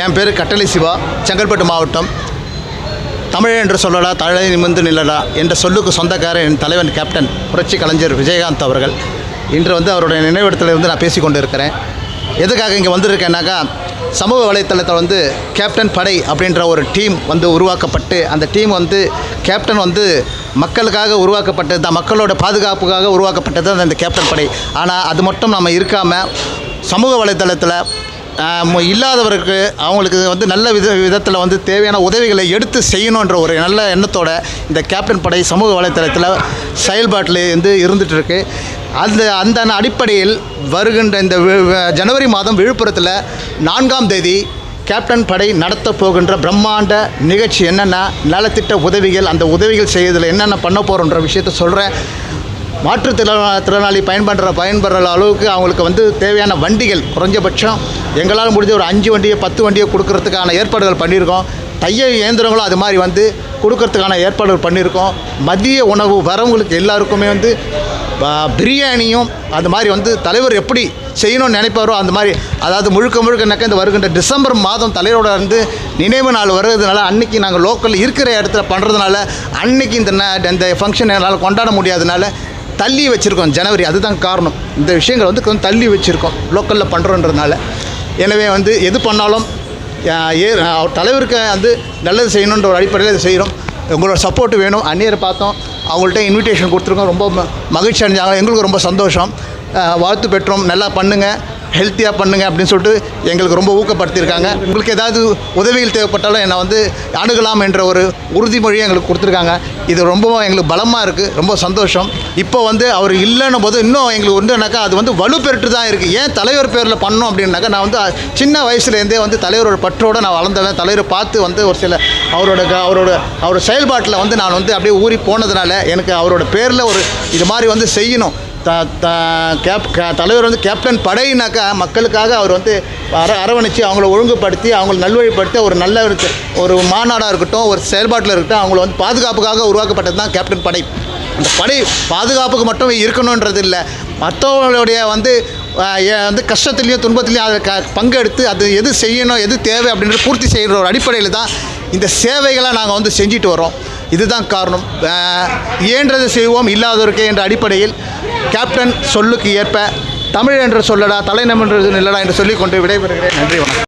என் பேர் கட்டளை சிவா செங்கல்பட்டு மாவட்டம். தமிழ் என்று சொல்லடா தழை நிமிர்ந்து நில்லடா என்ற சொல்லுக்கு சொந்தக்காரர் என் தலைவன் கேப்டன் புரட்சி கலைஞர் விஜயகாந்த் அவர்கள். இன்று வந்து அவருடைய நினைவிடத்தில் இருந்து நான் பேசிக்கொண்டு இருக்கிறேன் எதுக்காக இங்கே வந்திருக்கேன்னாக்கா சமூக வலைத்தளத்தில் வந்து கேப்டன் படை அப்படின்ற ஒரு டீம் வந்து உருவாக்கப்பட்டு அந்த டீம் வந்து கேப்டன் வந்து மக்களுக்காக உருவாக்கப்பட்டது தான் மக்களோட பாதுகாப்புக்காக உருவாக்கப்பட்டது தான் அந்த கேப்டன் படை. ஆனால் அது மட்டும் நம்ம இருக்காமல் சமூக வலைத்தளத்தில் இல்லாதவருக்கு அவங்களுக்கு வந்து நல்ல வித விதத்தில் வந்து தேவையான உதவிகளை எடுத்து செய்யணுன்ற ஒரு நல்ல எண்ணத்தோட இந்த கேப்டன் படை சமூக வலைத்தளத்தில் செயல்பாட்டில் வந்து இருந்துகிட்ருக்கு இருக்கு அந்த அந்த அடிப்படையில் வருகின்ற இந்த ஜனவரி மாதம் விழுப்புரத்தில் நான்காம் தேதி கேப்டன் படை நடத்த போகின்ற பிரம்மாண்ட நிகழ்ச்சி என்னென்ன நலத்திட்ட உதவிகள் அந்த உதவிகள் செய்யறதில் என்னென்ன பண்ண போகிறோன்ற விஷயத்த சொல்கிறேன் மாற்றுத்திறனா திறனாளி பயன்படுற பயன்படுற அளவுக்கு அவங்களுக்கு வந்து தேவையான வண்டிகள் குறைஞ்சபட்சம் எங்களால் முடிஞ்ச ஒரு அஞ்சு வண்டியை பத்து வண்டியை கொடுக்கறதுக்கான ஏற்பாடுகள் பண்ணியிருக்கோம். தைய இயந்திரங்களும் அது மாதிரி வந்து கொடுக்கறதுக்கான ஏற்பாடுகள் பண்ணியிருக்கோம். மதிய உணவு வரவங்களுக்கு எல்லாருக்குமே வந்து பிரியாணியும் அது மாதிரி வந்து தலைவர் எப்படி செய்யணும்னு நினைப்பாரோ அந்த மாதிரி அதாவது முழுக்க முழுக்க இந்த வருகின்ற டிசம்பர் மாதம் தலைவரோட இருந்து நினைவு நாள் வருதுனால அன்றைக்கி நாங்கள் லோக்கலில் இருக்கிற இடத்துல பண்ணுறதுனால அன்றைக்கி இந்த இந்த ஃபங்க்ஷன் என்னால் கொண்டாட முடியாதனால தள்ளி வச்சுருக்கோம் ஜனவரி அதுதான் காரணம். இந்த விஷயங்கள் வந்து கொஞ்சம் தள்ளி வச்சுருக்கோம் லோக்கலில் பண்ணுறோன்றதுனால எனவே வந்து எது பண்ணாலும் ஏ தலைவருக்கு வந்து நல்லது செய்யணுன்ற ஒரு அடிப்படையில் இதை செய்கிறோம் உங்களோட சப்போர்ட் வேணும். அந்நியரை பார்த்தோம். அவங்கள்ட்ட இன்விடேஷன் கொடுத்துருக்கோம். ரொம்ப மகிழ்ச்சி அடைஞ்சாங்க. எங்களுக்கு ரொம்ப சந்தோஷம். வாழ்த்து பெற்றோம். நல்லா பண்ணுங்கள் ஹெல்த்தியாக பண்ணுங்க அப்படின்னு சொல்லிட்டு எங்களுக்கு ரொம்ப ஊக்கப்படுத்தியிருக்காங்க. உங்களுக்கு ஏதாவது உதவிகள் தேவைப்பட்டாலும் என்னை வந்து அணுகலாம் என்ற ஒரு உறுதிமொழியை எங்களுக்கு கொடுத்துருக்காங்க. இது ரொம்பவும் எங்களுக்கு பலமாக இருக்குது ரொம்ப சந்தோஷம். இப்போ வந்து அவர் இல்லைன்னும் போது இன்னும் எங்களுக்கு ஒன்றுனாக்கா அது வந்து வலுப்பெற்று தான் இருக்குது ஏன் தலைவர் பேரில் பண்ணோம் அப்படின்னாக்கா நான் வந்து சின்ன வயசுலேருந்தே வந்து தலைவரோட பற்றோடு நான் வளர்ந்தவன். தலைவரை பார்த்து வந்து ஒரு சில அவரோட க- அவரோட அவர் செயல்பாட்டில் வந்து நான் வந்து அப்படியே ஊறி போனதுனால எனக்கு அவரோட பேரில் ஒரு இது மாதிரி வந்து செய்யணும். த த கேப் க- தலைவர் வந்து கேப்டன் படையினாக்கா மக்களுக்காக அவர் வந்து அர அரவணைச்சு அவங்கள ஒழுங்குபடுத்தி அவங்கள நல்வழிப்படுத்தி ஒரு நல்ல ஒரு ஒரு மாநாடாக இருக்கட்டும் ஒரு செயல்பாட்டில் இருக்கட்டும் அவங்கள வந்து பாதுகாப்புக்காக உருவாக்கப்பட்டது தான் கேப்டன் படை. அந்த படை பாதுகாப்புக்கு மட்டும் இருக்கணுன்றது இல்லை. மற்றவங்களுடைய வந்து வந்து கஷ்டத்துலேயும் துன்பத்துலேயும் அதை க பங்கெடுத்து அது எது செய்யணும் எது தேவை அப்படின்றது பூர்த்தி செய்கிற ஒரு அடிப்படையில் தான் இந்த சேவைகளை நாங்கள் வந்து செஞ்சுட்டு வரோம் இதுதான் காரணம். அஹ், இயன்றதை செய்வோம் இல்லாதவருக்கே என்ற அடிப்படையில் கேப்டன் சொல்லுக்கு ஏற்ப தமிழ் என்று சொல்லடா தலைநம் என்று இல்லடா என்று சொல்லிக்கொண்டு விடைபெறுகிறேன். நன்றி வணக்கம்.